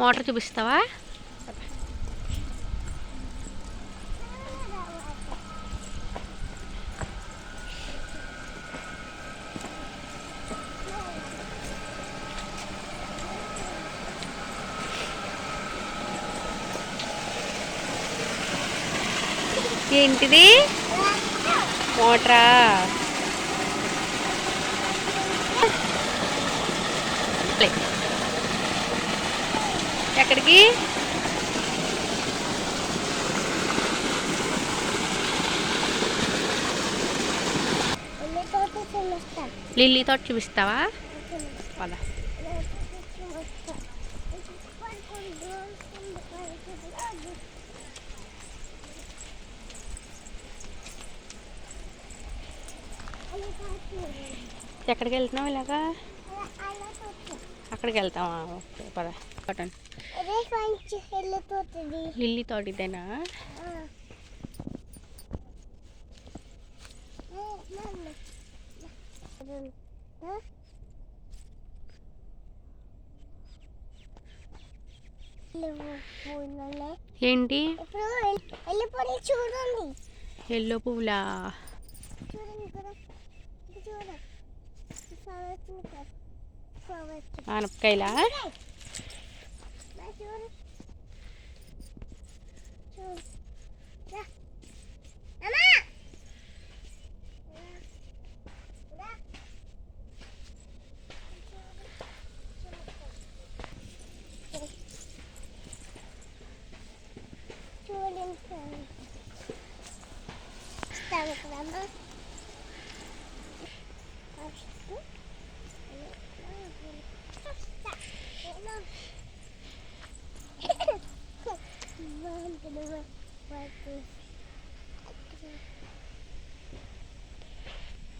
Motor చూపిస్తావా? ఏంటిది? మోటరా? ఎక్కడికి? లిల్లీ తోట చూపిస్తావా? పద. ఎక్కడికి వెళ్తున్నావు ఇలాగా? అక్కడికి వెళ్తావా? ఓకే పద. పట్టండి. లిల్లీ తోట ఇదేనా ఏంటి? చూడండి. ఎల్లో పువ్వులా? ఆనపకాయలా? Just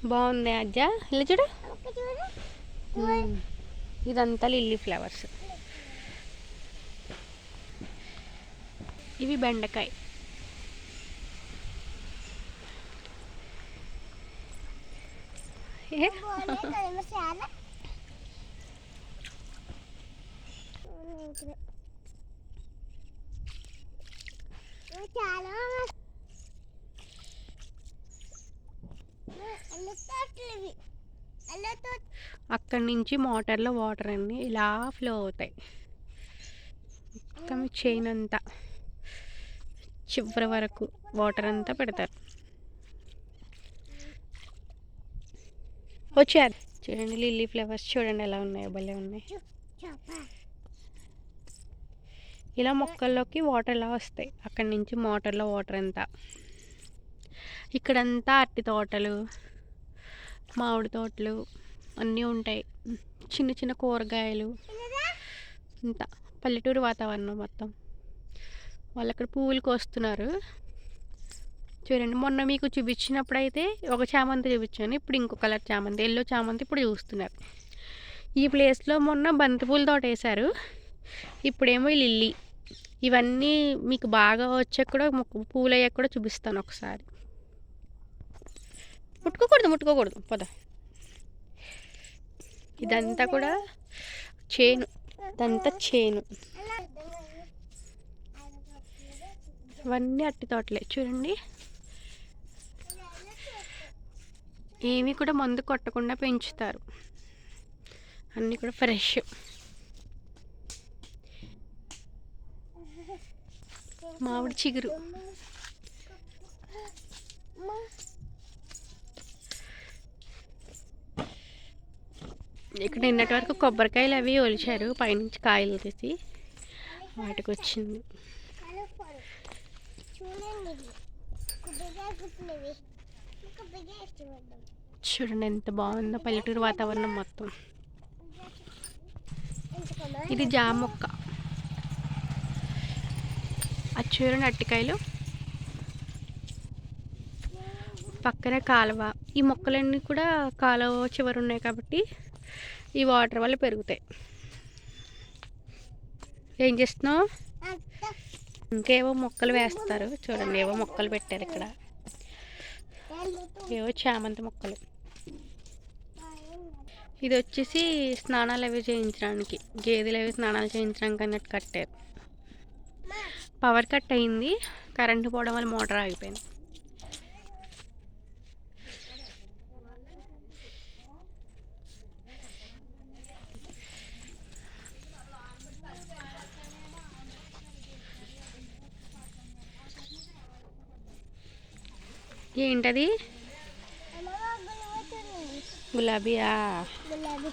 బాగుంది అజ్జ ఇలా చూడు ఉమ్. ఇదంతా లిల్లీ ఫ్లవర్స్ ఇవి బెండకాయ ఏ? చాలా అక్కడి నుంచి మోటార్లో వాటర్ అన్ని ఇలా ఫ్లో అవుతాయి. మొత్తం చైన్ అంతా. చివరి వరకు వాటర్ అంతా పెడతారు. వచ్చారు. చూడండి లిల్లీ ఫ్లవర్స్ చూడండి ఎలా ఉన్నాయో భలే ఉన్నాయి. ఇలా మొక్కల్లోకి వాటర్ ఎలా వస్తాయి? అక్కడి నుంచి మోటార్లో వాటర్ అంతా ఇక్కడంతా అరటి తోటలు మామిడి తోటలు అన్నీ ఉంటాయి. చిన్న చిన్న కూరగాయలు. ఇంత పల్లెటూరు వాతావరణం మొత్తం. వాళ్ళు అక్కడ పువ్వులు కోస్తున్నారు. చూడండి మొన్న మీకు చూపించినప్పుడు అయితే ఒక చామంతి చూపించాను. ఇప్పుడు ఇంకో కలర్ చామంతి ఎల్లో చామంతి ఇప్పుడు చూస్తున్నారు. ఈ ప్లేస్లో మొన్న బంతిపూల తోట వేశారు. ఇప్పుడేమో ఈ లిల్లీ. ఇవన్నీ మీకు బాగా వచ్చాక కూడా మొక్క- పూలు అయ్యాక కూడా చూపిస్తాను ఒకసారి. ముట్టుకోకూడదు ముట్టుకోకూడదు. పద. ఇదంతా కూడా చేను. ఇదంతా చేను. ఇవన్నీ అట్టి తోటలే. చూడండి. ఏమీ కూడా మందు కొట్టకుండా పెంచుతారు. అన్నీ కూడా ఫ్రెష్. మామిడి చిగురు. ఇక్కడ నిన్నటి వరకు కొబ్బరికాయలు అవి ఒలిచారు పైనుంచి కాయలు తీసి వాటికి వచ్చింది చూడండి ఎంత బాగుందో పల్లెటూరు వాతావరణం మొత్తం. ఇది జామ మొక్క. అది చూడండి అట్టికాయలు పక్కన కాలువ. ఈ మొక్కలన్నీ కూడా కాలువ చివరి ఉన్నాయి కాబట్టి ఈ వాటర్ వల్ల పెరుగుతాయి. ఏం చేస్తున్నావు? ఇంకేవో మొక్కలు వేస్తారు. చూడండి ఏవో మొక్కలు పెట్టారు ఇక్కడ. ఏవో చామంతి మొక్కలు. ఇది వచ్చేసి స్నానాలు అవి చేయించడానికి. గేదెలు అవి స్నానాలు చేయించడానికి అన్నట్టు కట్టారు. పవర్ కట్ అయింది. కరెంటు పోవడం వల్ల మోటార్ ఆగిపోయింది. ఏంటది? గులాబీయా? గులాబీ.